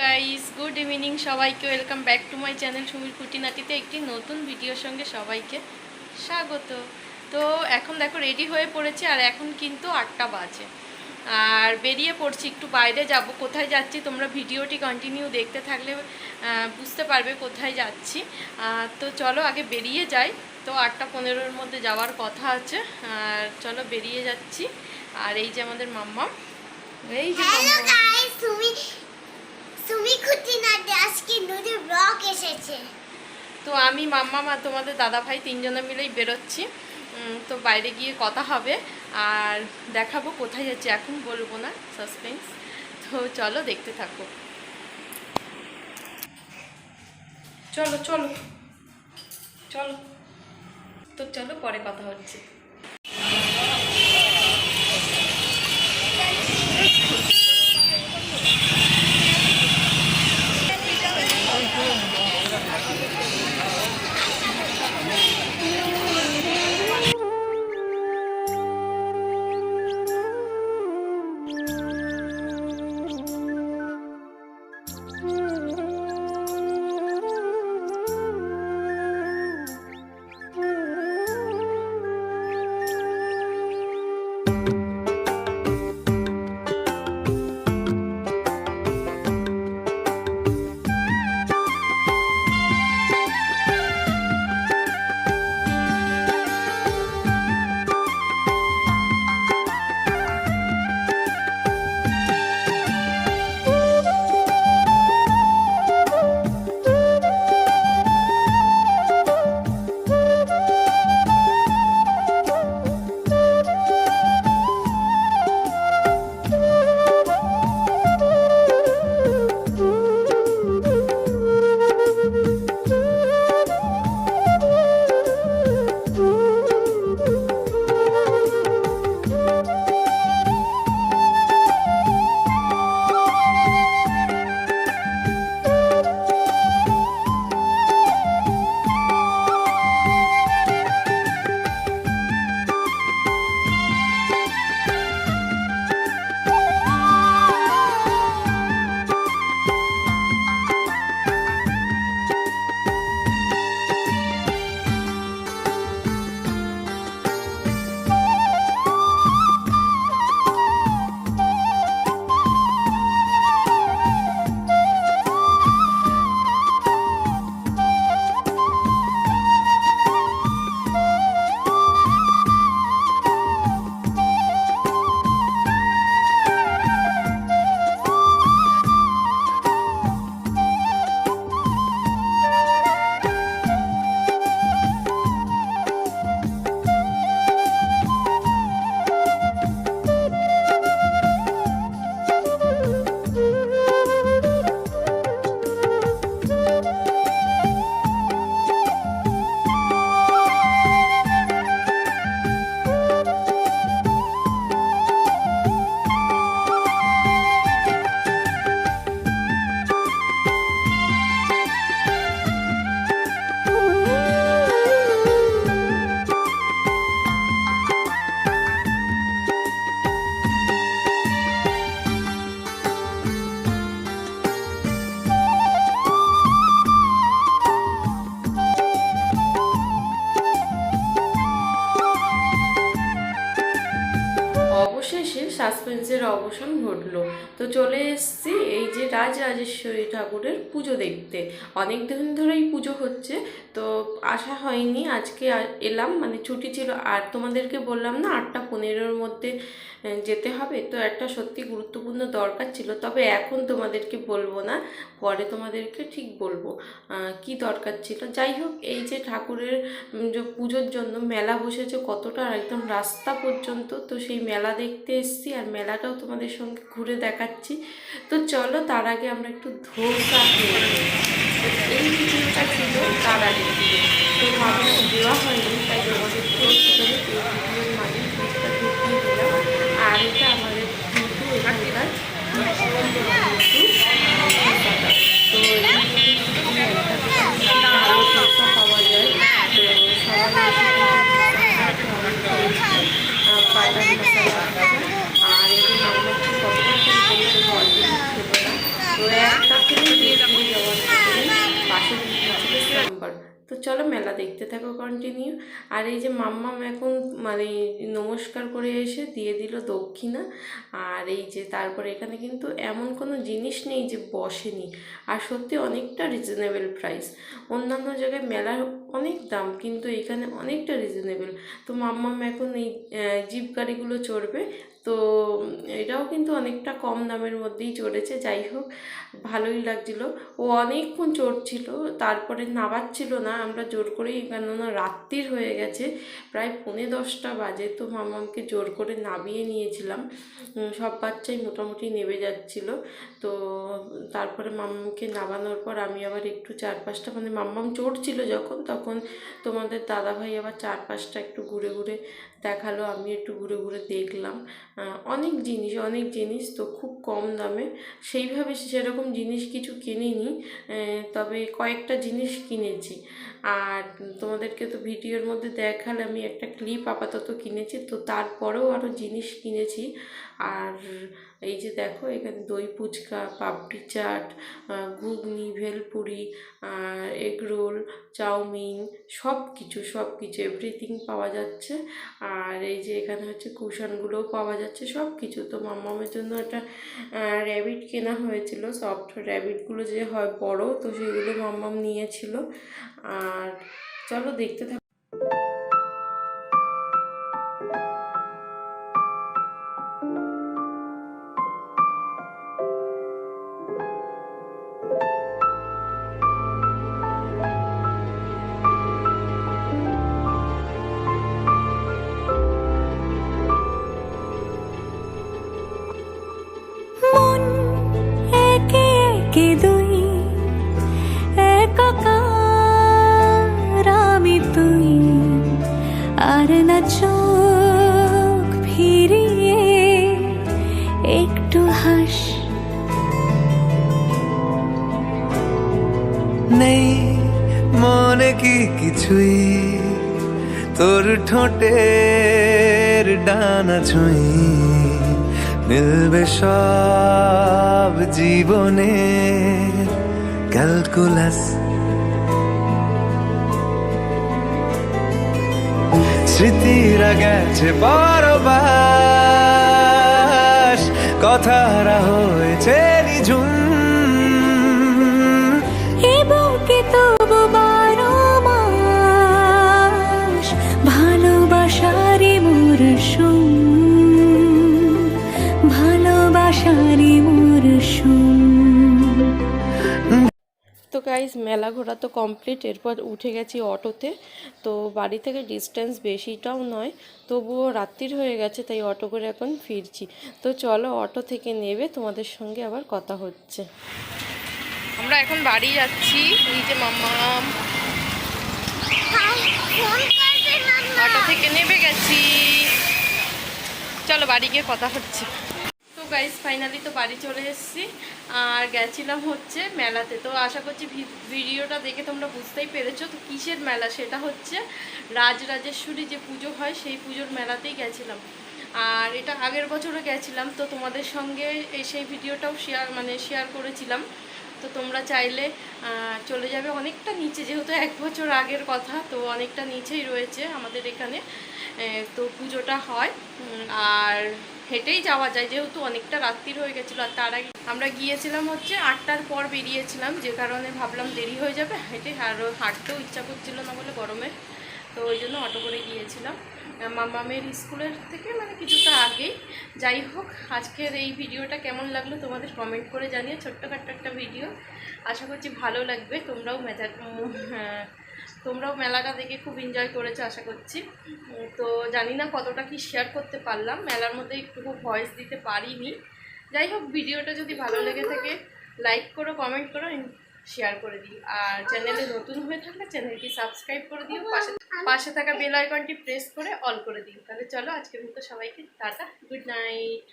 Guys good evening সবাইকে welcome back to my channel সুমির খুঁটিনাটিতে একটি নতুন ভিডিওর সঙ্গে সবাইকে স্বাগত। তো এখন দেখো রেডি হয়ে পড়েছে আর এখন কিন্তু আটটা বাজে। আর বেরিয়ে পড়ছি একটু বাইরে যাব কোথায় যাচ্ছি তোমরা ভিডিওটি কন্টিনিউ দেখতে থাকলে বুঝতে পারবে কোথায় যাচ্ছি। তো চলো আগে বেরিয়ে যাই। তো আটটা পনেরোর মধ্যে যাওয়ার কথা আছে আর চলো বেরিয়ে যাচ্ছি। আর এই যে আমাদের মাম্মা এই যে সুমি সুমি আজকে নতুন ব্লগ এসেছে। তো আমি, মাম্মা, মা, তোমাদের দাদা ভাই তিনজনে মিলেই বেরোচ্ছি। তো বাইরে গিয়ে কথা হবে। আর দেখাবো কোথায় যাচ্ছি, এখন বলব না সাসপেন্স তো চলো, দেখতে থাকো। চলো চলো। চলো। তো চলো, পরে কথা হচ্ছে। অবসান ঘটলো। তো চলে এসেছি এই যে রাজরাজেশ্বরী ঠাকুরের পুজো দেখতে। অনেক দিন ধরেই পুজো হচ্ছে, তো আসা হয়নি, আজকে এলাম মানে ছুটি ছিল, আর তোমাদেরকে বললাম না, আটটা পনেরোর মধ্যে যেতে হবে। তো একটা সত্যি গুরুত্বপূর্ণ দরকার ছিল, তবে এখন তোমাদেরকে বলব না, পরে তোমাদেরকে ঠিক বলব কি দরকার ছিল। যাই হোক, এই যে ঠাকুরের যে পুজোর জন্য মেলা বসেছে, কতটা একদম রাস্তা পর্যন্ত, তো সেই মেলা দেখতে এসেছি, আর মেলাটাও তোমাদের সঙ্গে ঘুরে দেখাচ্ছি। তো চলো, তার আগে আমরা একটু তো এই ভিডিওটা ছিল তার আগে। তো ভাবলাম দেওয়া হয়নি। চলো মেলা দেখতে থাকো কন্টিনিউ আর এই যে মাম্মাম এখন মানে নমস্কার করে এসে দিয়ে দিল দক্ষিণা। আর এই যে তারপরে এখানে কিন্তু এমন কোনো জিনিস নেই যে বসেনি। আর সত্যি অনেকটা রিজনেবল প্রাইস অন্যান্য জায়গায় মেলার অনেক দাম, কিন্তু এখানে অনেকটা রিজনেবল তো মাম্মাম এখন এই জিপ গাড়িগুলো চড়বে। তো এটাও কিন্তু অনেকটা কম দামের মধ্যেই চড়েছে, যাই হোক, ভালোই লাগছিল। ও অনেকক্ষণ চড়ছিল, তারপরে নাবাচ্ছিল না, আমরা জোর করেই, কেননা রাত্রির হয়ে গেছে, প্রায় পৌনে দশটা বাজে, তো মামামকে জোর করে নামিয়ে নিয়েছিলাম। সব বাচ্চাই মোটামুটি নেমে যাচ্ছিল, তো তারপরে মাম্মামকে নাবানোর পর আমি আবার একটু চার পাঁচটা মানে মাম্মাম চড়ছিল যখন, তখন তোমাদের দাদাভাই আবার চার পাঁচটা একটু ঘুরে ঘুরে দেখাল, আমি একটু ঘুরে ঘুরে দেখলাম। অনেক জিনিস অনেক জিনিস তো খুব কম দামে। সেইভাবে সেরকম জিনিস কিছু কিনিনি তবে কয়েকটা জিনিস কিনেছি। আর তোমাদেরকে তো ভিডিওর মধ্যে দেখালে আমি একটা ক্লিপ আপাতত কিনেছি, তো তারপরেও আরও জিনিস কিনেছি। আর এই যে দেখো, এখানে দই ফুচকা, পাপড়ি চাট ঘুগনি, ভেলপুরি আর এগ রোল চাউমিন সব কিছু সব কিছু এভরিথিং পাওয়া যাচ্ছে। আর এই যে এখানে হচ্ছে কুশনগুলোও পাওয়া যাচ্ছে সব কিছু তো মাম্মামের জন্য একটা র্যাবিট কেনা হয়েছিল সফট র্যাবিটগুলো যে হয় বড়, তো সেগুলো মাম্মাম নিয়েছিল। আর চলো দেখতে থাকো নেই মনে কি কিছুই? তোর ঠোঁটের ডানা ছুঁই। মিলবে সব জীবনে ক্যালকুলাস। স্মৃতিরা গেছে পরবাস কথারা হয়েছে তো গাইজ মেলা ঘোরা তো কমপ্লিট এরপর উঠে গেছি অটোতে। তো বাড়ি থেকে ডিস্টেন্স বেশিটাও নয়, তবুও রাত্রির হয়ে গেছে, তাই অটো করে এখন ফিরছি। তো চলো অটো থেকে নেবে, তোমাদের সঙ্গে আবার কথা হচ্ছে। আমরা এখন বাড়ি যাচ্ছি, এই যে মাম্মা। অটো থেকে নেমে গেছি। চলো বাড়ি গিয়ে কথা হচ্ছে। তো গাইজ ফাইনালি তো বাড়ি চলে এসেছি, আর গেছিলাম হচ্ছে মেলাতে। তো আশা করছি ভিডিওটা দেখে তোমরা বুঝতেই পেরেছ তো কিসের মেলা, সেটা হচ্ছে রাজরাজেশ্বরী যে পুজো হয়, সেই পুজোর মেলাতেই গেছিলাম। আর এটা আগের বছরও গেছিলাম, তো তোমাদের সঙ্গে সেই ভিডিওটাও শেয়ার মানে শেয়ার করেছিলাম। তো তোমরা চাইলে চলে যাবে অনেকটা নিচে, যেহেতু এক বছর আগের কথা, তো অনেকটা নিচেই রয়েছে আমাদের এখানে তো পুজোটা হয়। আর হেঁটেই যাওয়া যায় যেহেতু অনেকটা রাত্রির হয়ে গেছিল আর তার আগে আমরা গিয়েছিলাম হচ্ছে আটটার পর বেরিয়েছিলাম যে কারণে ভাবলাম দেরি হয়ে যাবে হেঁটে আর হাঁটতেও ইচ্ছা করছিল না বলে গরমে তো ওই জন্য অটো করে গিয়েছিলাম। মামামের স্কুলের থেকে মানে কিছুটা আগেই যাই হোক আজকের এই ভিডিওটা কেমন লাগল তোমাদের কমেন্ট করে জানিয়ে ছোট্টখাট্ট একটা ভিডিও। আশা করছি ভালো লাগবে তোমরাও মেজা উম, হ্যাঁ, তোমরাও মেলাটা দেখে খুব এনজয় করেছ, আশা করছি। তো জানি না কতটা কি শেয়ার করতে পারলাম। মেলার মধ্যে একটু ভয়েস দিতে পারিনি। যাই হোক, ভিডিওটা যদি ভালো লেগে থাকে লাইক করো কমেন্ট করো শেয়ার করে দিই আর চ্যানেলে নতুন হয়ে থাকলে চ্যানেলটি সাবস্ক্রাইব করে দিও। পাশে পাশে থাকা বেল আইকনটি প্রেস করে অল করে দিও। তাহলে চলো, আজকের মতো সবাইকে টাটা গুড নাইট